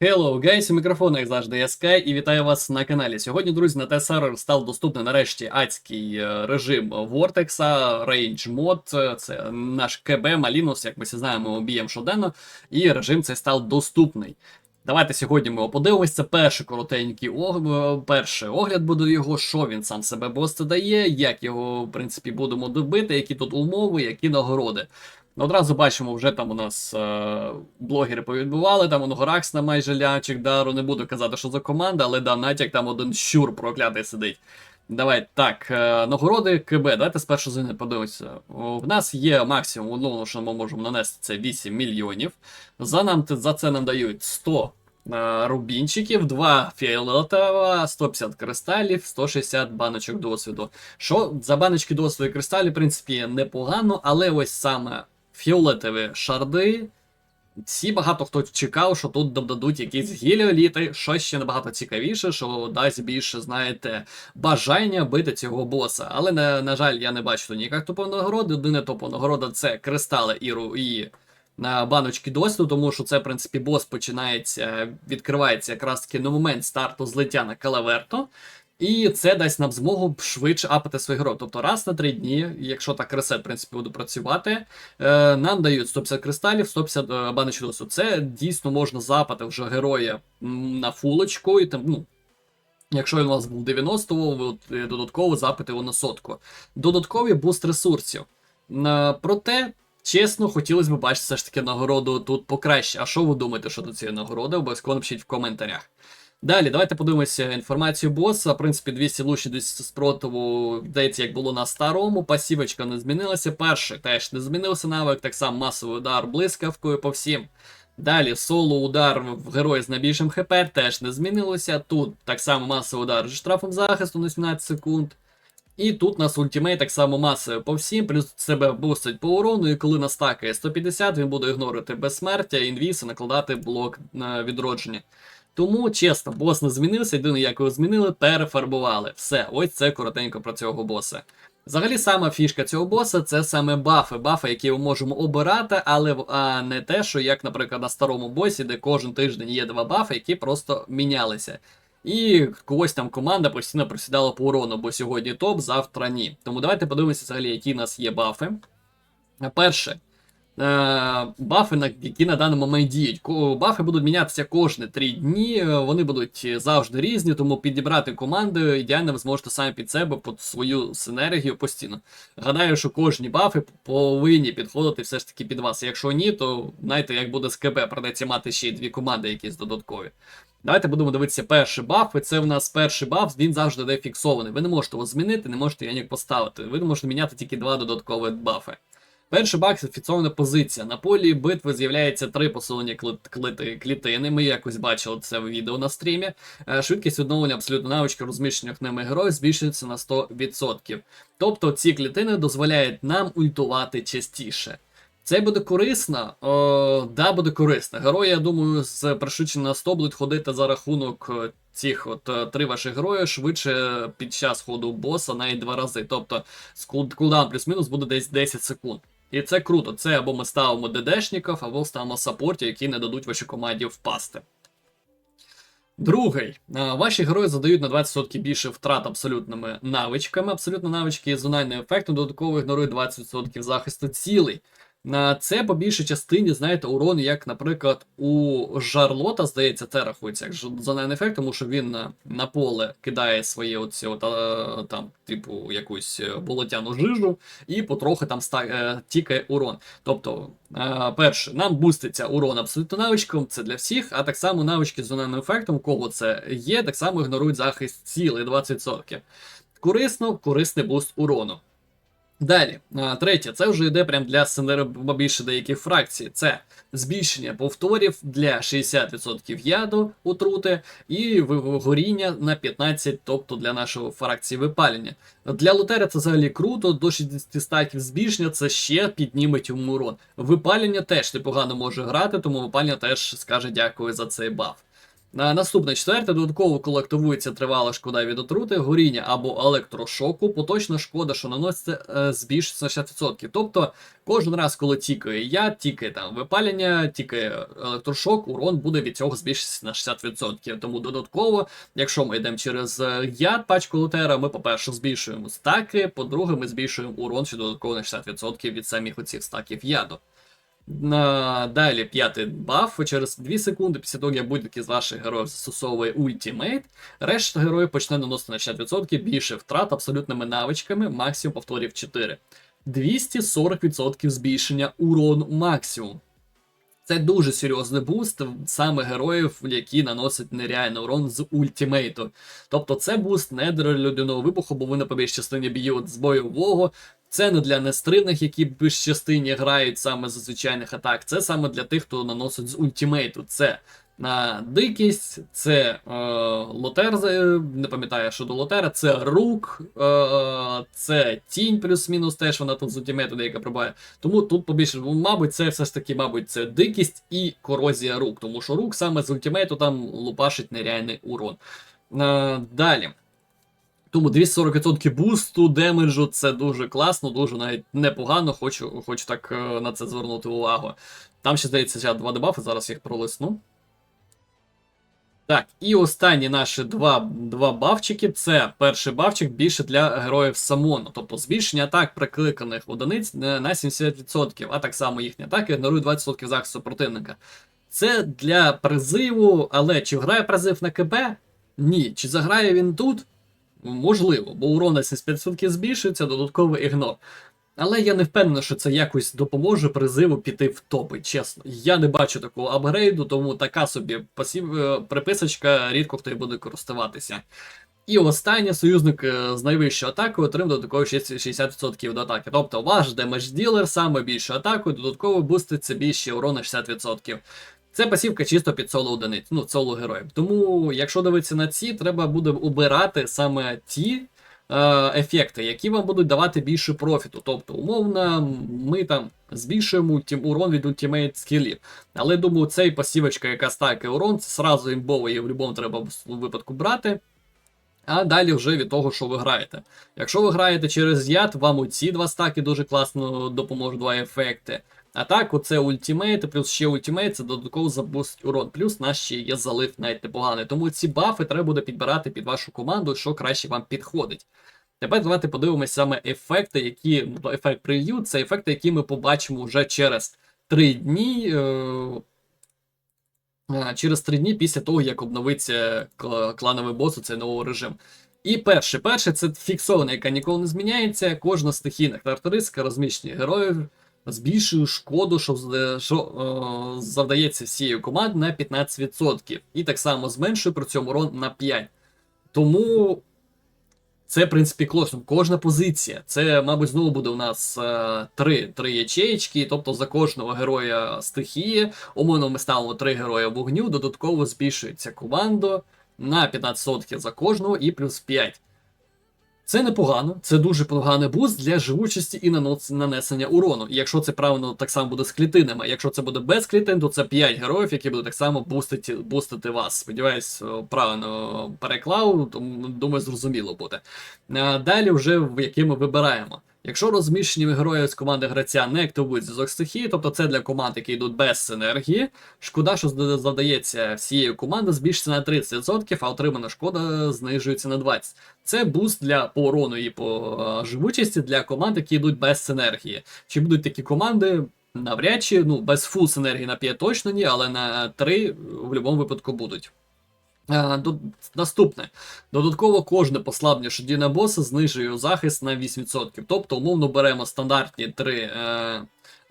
Hello, guys, у мікрофона, як завжди, я Sky, і вітаю вас на каналі. Сьогодні, друзі, на T-Server став доступний нарешті адський е, режим Vortex, Range Mod, це наш КБ, Малінус, як ми всі знаємо, ми обіємо щоденно, і режим цей став доступний. Давайте сьогодні ми його подивимось. Це перший коротенький ог... е, перший огляд буде його, що він сам себе бости дає, як його, в принципі, будемо добити, які тут умови, які нагороди. Ну, Одразу бачимо, вже там у нас е, блогери повідбували, там у Ногоракс на майже лячик дару. Не буду казати, що за команда, але да, натяк там один щур проклятий сидить. Давай так, е, нагороди КБ. Давайте спершу з подивимося. В нас є максимум, одного, що ми можемо нанести, це 8 мільйонів. За, нам, за це нам дають 100 е, рубінчиків, 2 фіолетова, 150 кристалів, 160 баночок досвіду. Що за баночки досвіду і кристалів, в принципі, непогано, але ось саме фіолетові шарди. Всі багато хто чекав, що тут додадуть якісь гіліоліти, що ще набагато цікавіше, що дасть більше, знаєте, бажання бити цього боса. Але, на, на жаль, я не бачу тут ніяких топових нагород. Єдине топова нагорода це кристали і, ру- і на баночки досвіду, тому що це, в принципі, бос починається, відкривається якраз таки на момент старту злиття на Калаверто. І це дасть нам змогу швидше апати свою гру. Тобто раз на три дні, якщо так ресет, в принципі, буде працювати, е, нам дають 150 кристалів, 150 е, баночок досвіду. Це дійсно можна запати вже героя на фулочку, і там, ну. Якщо він у вас був 90, ви е, додатково запити його на сотку. Додаткові буст ресурсів. Е, Проте, чесно, хотілося б бачити все ж таки нагороду тут покраще. А що ви думаєте щодо цієї нагороди? Обов'язково напишіть в коментарях. Далі, давайте подивимося інформацію боса. В принципі, 200 лучі 200 спротиву, здається, як було на старому. Пасівочка не змінилася. Перший теж не змінився навик, так само масовий удар блискавкою по всім. Далі соло удар в герої з найбільшим ХП теж не змінилося. Тут так само масовий удар зі штрафом захисту на 17 секунд. І тут у нас ультимейт так само масою по всім, плюс себе бустить по урону, і коли настакає 150, він буде ігнорити безсмертя, інвіз і накладати блок на відродження. Тому, чесно, бос не змінився, єдине, як його змінили, перефарбували. Все, ось це коротенько про цього боса. Взагалі, сама фішка цього боса це саме бафи, бафи, які ми можемо обирати, але а не те, що як, наприклад, на старому босі, де кожен тиждень є два бафи, які просто мінялися. І когось там команда постійно просідала по урону, бо сьогодні топ, завтра ні. Тому давайте подивимося взагалі, які в нас є бафи. Перше, бафи, які на даний момент діють. Бафи будуть мінятися кожні 3 дні, е, вони будуть завжди різні, тому підібрати команду ідеально ви зможете самі під себе, під свою синергію постійно. Гадаю, що кожні бафи повинні підходити все ж таки під вас. Якщо ні, то знаєте, як буде з КБ, придеться мати ще й дві команди якісь додаткові. Давайте будемо дивитися перший баф. І це в нас перший баф, він завжди йде фіксований. Ви не можете його змінити, не можете його ніяк поставити. Ви можете міняти тільки два додаткові бафи. Перший баг це позиція. На полі битви з'являється три посилені клити- клітини. Ми якось бачили це в відео на стрімі. Е, Швидкість відновлення абсолютно навички розміщених ними героїв збільшується на 100%. Тобто ці клітини дозволяють нам ультувати частіше. Це буде корисно, о, да, буде корисно. Герої, я думаю, з пришвидшення на 100 будуть ходити за рахунок е, цих от е, три ваших герої швидше під час ходу боса навіть два рази. Тобто кулдаун плюс-мінус буде десь 10 секунд. І це круто. Це або ми ставимо ДДшників, або ставимо саппортів, які не дадуть вашій команді впасти. Другий. Ваші герої задають на 20% більше втрат абсолютними навичками. Абсолютно навички з зональним ефектом додатково ігнорують 20% захисту цілей. На це по більшій частині, знаєте, урон, як, наприклад, у Жарлота, здається, це рахується як зональний ефект, тому що він на, на поле кидає свої оці, от, е, там, типу, якусь е, болотяну жижу, і потрохи там ста, е, тікає урон. Тобто, е, перше, нам буститься урон абсолютно навичком, це для всіх, а так само навички з зональним ефектом, кого це є, так само ігнорують захист цілий 20%. Корисно, корисний буст урону. Далі, третє, це вже йде прям для сценарію більше деяких фракцій. Це збільшення повторів для 60% яду отрути і горіння на 15%, тобто для нашої фракції випалення. Для лутера це взагалі круто, до 60 стаків збільшення це ще підніметь йому урон. Випалення теж непогано може грати, тому випалення теж скаже дякую за цей баф. На наступне четверте додатково коли активується тривала шкода від отрути, горіння або електрошоку, поточна шкода, що наноситься, е, збільшується на 60%. Тобто кожен раз, коли тікає яд, тікає там випалення, тікає електрошок, урон буде від цього збільшитися на 60%. Тому додатково, якщо ми йдемо через е, яд пачку лутера, ми, по-перше, збільшуємо стаки, по-друге, ми збільшуємо урон ще додатково на 60% від самих оцих стаків яду. На... Далі п'ятий баф. Через 2 секунди після того, як будь-який з ваших героїв застосовує ультимейт, решта героїв почне наносити на 60% більше втрат абсолютними навичками, максимум повторів 4. 240% збільшення урону максимум. Це дуже серйозний буст саме героїв, які наносять нереальний урон з ультимейту. Тобто це буст не для людяного вибуху, бо вони по більшій частині б'ють з бойового. Це не для нестримних, які в частині грають саме з звичайних атак. Це саме для тих, хто наносить з ультимейту. Це на дикість, це е, лотер, е, не пам'ятаю, що до лотера, це рук, е, це тінь плюс-мінус теж вона тут з ультимейту деяка пробає. Тому тут побільше, ну, мабуть, це все ж таки, мабуть, це дикість і корозія рук. Тому що рук саме з ультимейту там лупашить нереальний урон. Е, далі. Тому 240% бусту, демеджу це дуже класно, дуже навіть непогано, хочу хочу так е, на це звернути увагу. Там ще здається ще два дебафи, зараз їх пролисну. Так, і останні наші два два бафчики. Це перший бафчик більше для героїв самону. Тобто збільшення атак прикликаних одиниць на 70%, а так само їхні атаки генерують 20% захисту противника. Це для призиву, але чи грає призив на КБ? Ні. Чи заграє він тут? Можливо, бо урон на 75% збільшується, додатковий ігнор. Але я не впевнений, що це якось допоможе призиву піти в топи, чесно. Я не бачу такого апгрейду, тому така собі пасів... е, приписочка, рідко хто і буде користуватися. І останній союзник е, з найвищою атакою отримав додатково 60% до атаки. Тобто ваш демедж ділер саме більшу атаку, додатково буститься більше урон на 60%. Це пасівка чисто під соло одиниць, ну, соло героїв. Тому, якщо дивитися на ці, треба буде обирати саме ті е, ефекти, які вам будуть давати більше профіту. Тобто, умовно, ми там збільшуємо ультим, урон від ультимейт скілів. Але думаю, цей пасівочка, яка стакає урон, це сразу імбово і в будь-якому треба випадку брати. А далі вже від того, що ви граєте. Якщо ви граєте через яд, вам оці два стаки дуже класно допоможуть два ефекти. А так, оце ультимейт, плюс ще ультимейт, це додатково забустить урон. Плюс наш ще є залив навіть непоганий. Тому ці бафи треба буде підбирати під вашу команду, що краще вам підходить. Тепер давайте подивимося саме ефекти, які ну, ефект прев'ю, це ефекти, які ми побачимо вже через 3 дні. Е Через 3 дні після того, як обновиться клановий бос у цей новий режим. І перше, перше, це фіксована, яка ніколи не зміняється. Кожна стихійна характеристика розміщення героїв збільшує шкоду, що що е, завдається всією командою на 15%. І так само зменшує при цьому урон на 5%. Тому це, в принципі, класно. Кожна позиція. Це, мабуть, знову буде у нас е, три три ячеєчки, тобто за кожного героя стихії. Умовно, ми ставимо три героя вогню, додатково збільшується команда на 15% за кожного і плюс 5. Це непогано, це дуже поганий буст для живучості і нанесення урону. І якщо це правильно так само буде з клітинами, якщо це буде без клітин, то це 5 героїв, які будуть так само бустити бустити вас. Сподіваюсь, правильно переклав, тому думаю, зрозуміло буде. Далі, вже в які ми вибираємо. Якщо розміщені герої з команди гравця не активують зв'язок стихії, тобто це для команд, які йдуть без синергії, шкода, що завдається всією команди, збільшиться на 30%, а отримана шкода знижується на 20%. Це буст для по урону і по живучості для команд, які йдуть без синергії. Чи будуть такі команди? Навряд чи ну без фул синергії на 5 точно ні, але на 3 в будь-якому випадку будуть. Наступне. Додатково кожне послаблення шодіна боса знижує захист на 8%. Тобто, умовно беремо стандартні три. Е,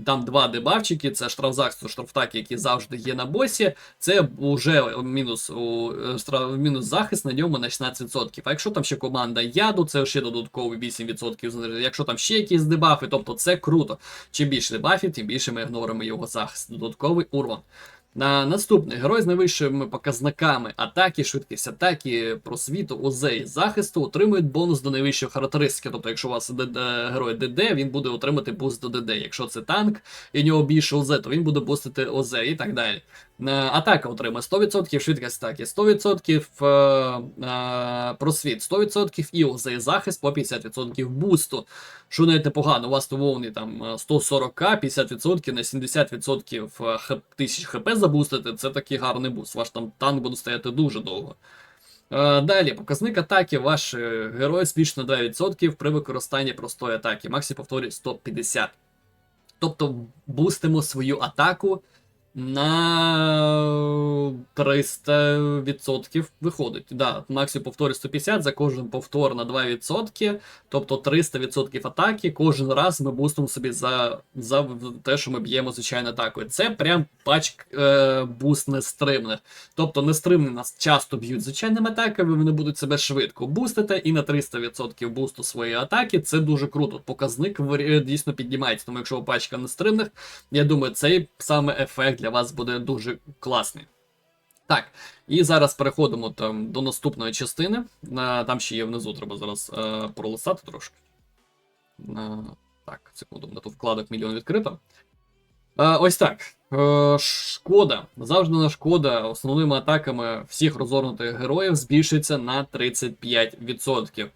там два дебавчики, це штрафзахисту, штрафтаки, які завжди є на босі. Це вже мінус у, е, мінус захист на ньому на 16%. А якщо там ще команда яду, це ще додаткові 8%. Якщо там ще якісь дебафи, тобто це круто. Чим більше дебафів, тим більше ми ігноримо його захист. Додатковий урон. На наступний герой з найвищими показниками атаки, швидкість атаки, просвіту, ОЗ і захисту отримують бонус до найвищої характеристики. Тобто, якщо у вас герой ДД, він буде отримати буст до ДД. Якщо це танк і у нього більше ОЗ, то він буде бустити ОЗ і так далі. Е, Атака отримає 100%, швидкість атаки 100%, е, е, просвіт 100% і ОЗ захист по 50% бусту. Що навіть непогано, у вас умовний там е, 140 50% на 70% тисяч хп забустити, це такий гарний буст. Ваш там танк буде стояти дуже довго. Далі, показник атаки ваш герой на 2% при використанні простої атаки. Максі повторюю 150. Тобто бустимо свою атаку на 300% виходить. Да, Максі повторює 150, за кожен повтор на 2%, тобто 300% атаки. Кожен раз ми бустимо собі за, за те, що ми б'ємо звичайно атакою. Це прям пачк е, буст нестримних. Тобто нестримні нас часто б'ють звичайними атаками, вони будуть себе швидко бустити, і на 300% бусту своєї атаки це дуже круто. Показник дійсно піднімається. Тому якщо пачка нестримних, я думаю, цей саме ефект для вас буде дуже класний. Так, і зараз переходимо там до наступної частини. Е, Там ще є внизу, треба зараз е, пролистати трошки. Е, так, секунду, на тут вкладок мільйон відкрито. Е, ось так. Е, шкода. Завжди на шкода основними атаками всіх розгорнутих героїв збільшується на 35%.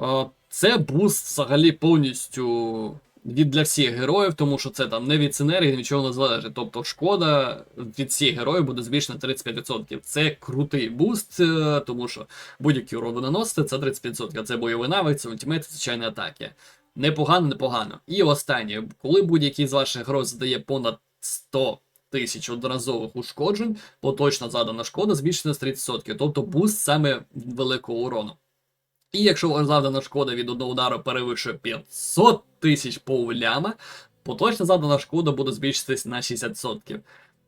Е, це буст взагалі повністю від для всіх героїв, тому що це там не від синергії, нічого не залежить. Тобто шкода від всіх героїв буде збільшена 35%. Це крутий буст, е, тому що будь-які уроди наносити це 35%. Це бойовий навик, це ультимейт, звичайні атаки. Непогано, непогано. І останнє, коли будь-який з ваших героїв задає понад 100 тисяч одноразових ушкоджень, поточна задана шкода збільшена з 30%, тобто буст саме великого урону. І якщо завдана шкода від одного удару перевищує 500 тисяч ляма, поточна завдана шкода буде збільшитись на 60%.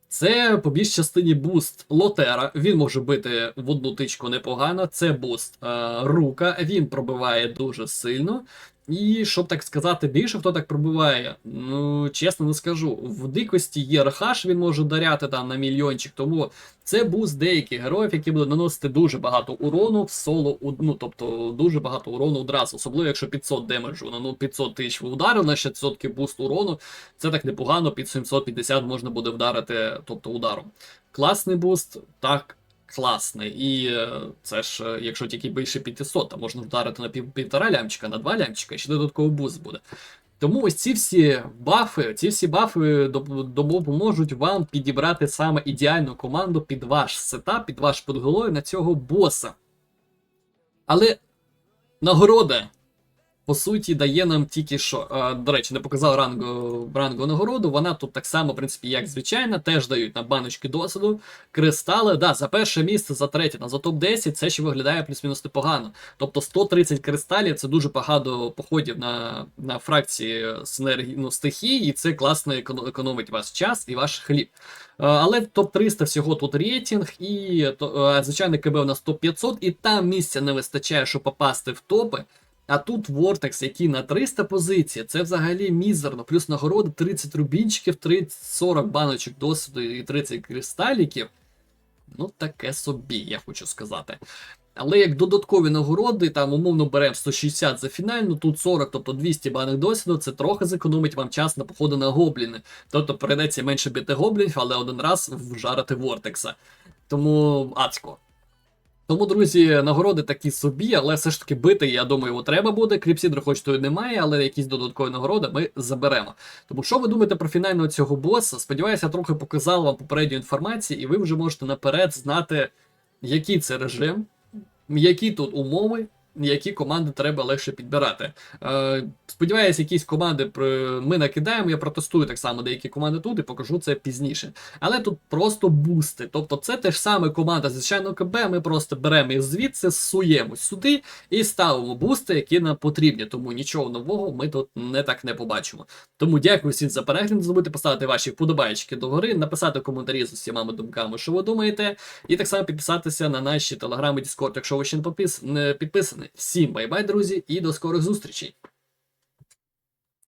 Це по більш частині буст Лотера. Він може бити в одну тичку непогано. Це буст е, Рука, він пробиває дуже сильно. І щоб так сказати, більше хто так пробиває, ну чесно не скажу. В дикості є Рахаш, він може даряти там на мільйончик, тому це буст деяких героїв, які будуть наносити дуже багато урону в соло, ну тобто дуже багато урону одразу, особливо якщо 500 демеджу, ну 500 тисяч ви ударив на 600 буст урону, це так непогано, під 750 можна буде вдарити, тобто ударом. Класний буст, так. Класний, і е, це ж, е, якщо тільки більше 500, то можна вдарити на пів, півтора лямчика, на два лямчика, і ще додатковий буст буде. Тому ось ці всі бафи, ці всі бафи допоможуть вам підібрати саме ідеальну команду під ваш сетап, під ваш подголой на цього боса. Але нагорода, по суті, дає нам тільки що. Е, до речі, не показав рангу, рангу нагороду. Вона тут так само, в принципі, як звичайна, теж дають на баночки досвіду. Кристали, да, за перше місце, за третє, та за топ-10 це ще виглядає плюс-мінус непогано. Тобто 130 кристалів це дуже багато походів на, на фракції синергії, ну, стихій, і це класно економить ваш час і ваш хліб. Е, Але топ-300 всього тут рейтинг, і е, звичайно КБ у нас топ-500, і там місця не вистачає, щоб попасти в топи. А тут Vortex, який на 300 позицій, це взагалі мізерно. Плюс нагороди 30 рубінчиків, 30, 40 баночок досвіду і 30 кристаліків. Ну, таке собі, я хочу сказати. Але як додаткові нагороди, там умовно беремо 160 за фінальну, тут 40, тобто 200 банок досвіду, це трохи зекономить вам час на походи на гобліни. Тобто перейдеться менше бити гоблінів, але один раз вжарити Вортекса. Тому адсько. Тому, друзі, нагороди такі собі, але все ж таки бити, я думаю, його треба буде. Кріпсідра хоч то й немає, але якісь додаткові нагороди ми заберемо. Тому що ви думаєте про фінального цього боса? Сподіваюся, я трохи показав вам попередню інформацію, і ви вже можете наперед знати, який це режим, які тут умови, які команди треба легше підбирати. Е, сподіваюся, якісь команди ми накидаємо. Я протестую так само деякі команди тут і покажу це пізніше. Але тут просто бусти. Тобто це те ж саме команда, звичайно, КБ. Ми просто беремо їх звідси, суємо сюди і ставимо бусти, які нам потрібні. Тому нічого нового ми тут не так не побачимо. Тому дякую всім за перегляд. Не забудьте поставити ваші вподобайки догори, написати коментарі з усіма думками, що ви думаєте, і так само підписатися на наші телеграми Discord, якщо ви ще не підписані. Всім бай-бай, друзі, і до скорих зустрічей!